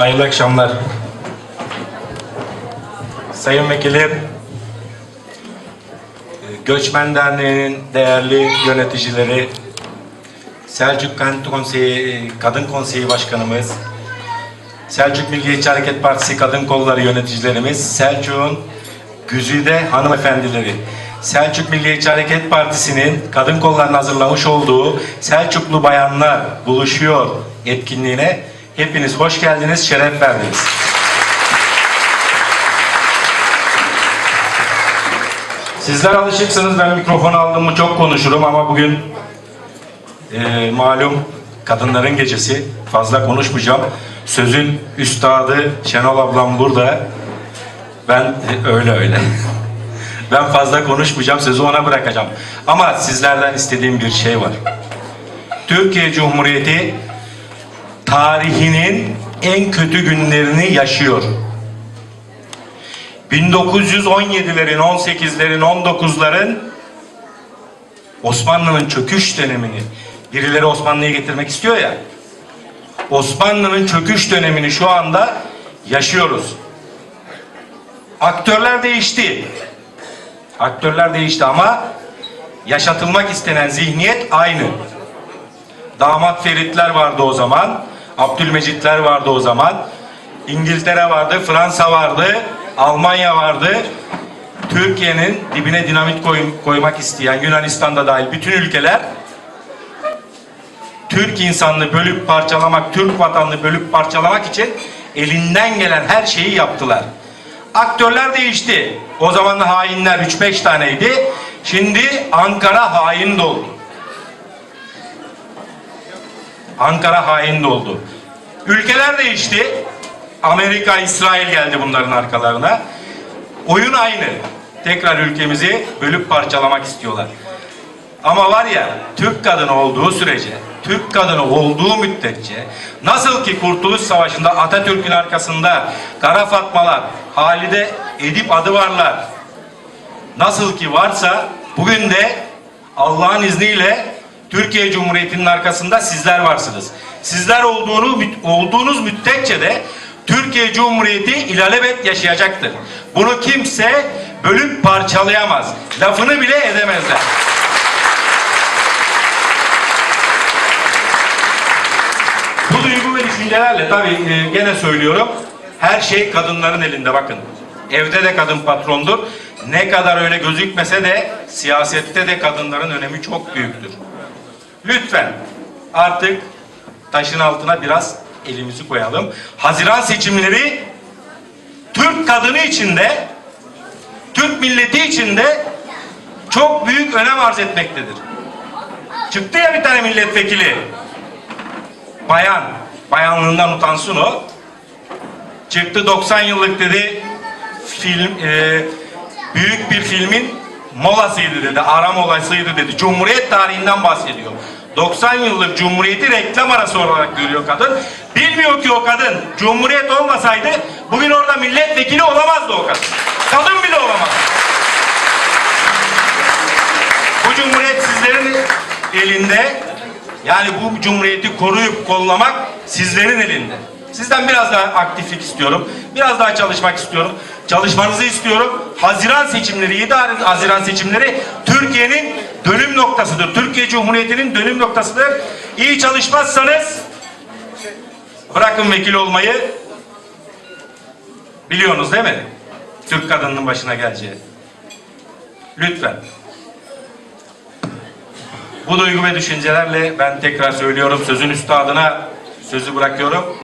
Hayırlı akşamlar. Sayın Vekilim, Göçmen Derneği'nin değerli yöneticileri, Selçuk Kent Konseyi, Kadın Konseyi Başkanımız, Selçuk Milliyetçi Hareket Partisi Kadın Kolları yöneticilerimiz, Selçuk'un güzide hanımefendileri, Selçuk Milliyetçi Hareket Partisi'nin kadın kollarının hazırlamış olduğu Selçuklu Bayanlar Buluşuyor etkinliğine hepiniz hoş geldiniz, şeref verdiniz. Sizler alışıksınız, ben mikrofonu aldım mı çok konuşurum ama bugün e, malum kadınların gecesi fazla konuşmayacağım. Sözün üstadı Şenol ablam burada. Ben e, öyle öyle. ben fazla konuşmayacağım, sözü ona bırakacağım. Ama sizlerden istediğim bir şey var. Türkiye Cumhuriyeti tarihinin en kötü günlerini yaşıyor. 1917'lerin, 18'lerin, 19'ların Osmanlı'nın çöküş dönemini birileri Osmanlı'ya getirmek istiyor ya. Osmanlı'nın çöküş dönemini şu anda yaşıyoruz. Aktörler değişti. Aktörler değişti ama yaşatılmak istenen zihniyet aynı. Damat Feritler vardı o zaman. Abdülmecitler vardı o zaman. İngiltere vardı, Fransa vardı, Almanya vardı. Türkiye'nin dibine dinamit koy- koymak isteyen Yunanistan'da dahil bütün ülkeler Türk insanını bölüp parçalamak, Türk vatanını bölüp parçalamak için elinden gelen her şeyi yaptılar. Aktörler değişti. O zaman hainler 3-5 taneydi. Şimdi Ankara hain doldu. Ankara hain doldu. Ülkeler değişti. Amerika, İsrail geldi bunların arkalarına. Oyun aynı. Tekrar ülkemizi bölüp parçalamak istiyorlar. Ama var ya Türk kadını olduğu sürece, Türk kadını olduğu müddetçe nasıl ki Kurtuluş Savaşı'nda Atatürk'ün arkasında Kara Fatmalar, Halide Edip adı varlar. Nasıl ki varsa bugün de Allah'ın izniyle Türkiye Cumhuriyeti'nin arkasında sizler varsınız. Sizler olduğunu olduğunuz müddetçe de Türkiye Cumhuriyeti ilelebet yaşayacaktır. Bunu kimse bölüp parçalayamaz. Lafını bile edemezler. Bu duygu ve düşüncelerle tabii e, gene söylüyorum. Her şey kadınların elinde bakın. Evde de kadın patrondur. Ne kadar öyle gözükmese de siyasette de kadınların önemi çok büyüktür. Lütfen artık taşın altına biraz elimizi koyalım. Haziran seçimleri Türk kadını içinde, Türk milleti içinde çok büyük önem arz etmektedir. Çıktı ya bir tane milletvekili bayan, bayanlığından utansın o. Çıktı 90 yıllık dedi film, e, büyük bir filmin molasıydı dedi, ara molasıydı dedi. Cumhuriyet tarihinden bahsediyor. 90 yıllık Cumhuriyeti reklam arası olarak görüyor kadın. Bilmiyor ki o kadın Cumhuriyet olmasaydı bugün orada milletvekili olamazdı o kadın. Kadın bile olamaz. Bu Cumhuriyet sizlerin elinde. Yani bu Cumhuriyeti koruyup kollamak sizlerin elinde. Sizden biraz daha aktiflik istiyorum. Biraz daha çalışmak istiyorum. Çalışmanızı istiyorum. Haziran seçimleri, 7 Haziran seçimleri Türkiye'nin dönüm noktasıdır. Türkiye Cumhuriyeti'nin dönüm noktasıdır. İyi çalışmazsanız bırakın vekil olmayı biliyorsunuz değil mi? Türk kadınının başına geleceği. Lütfen. Bu duygu ve düşüncelerle ben tekrar söylüyorum sözün üstadına sözü bırakıyorum.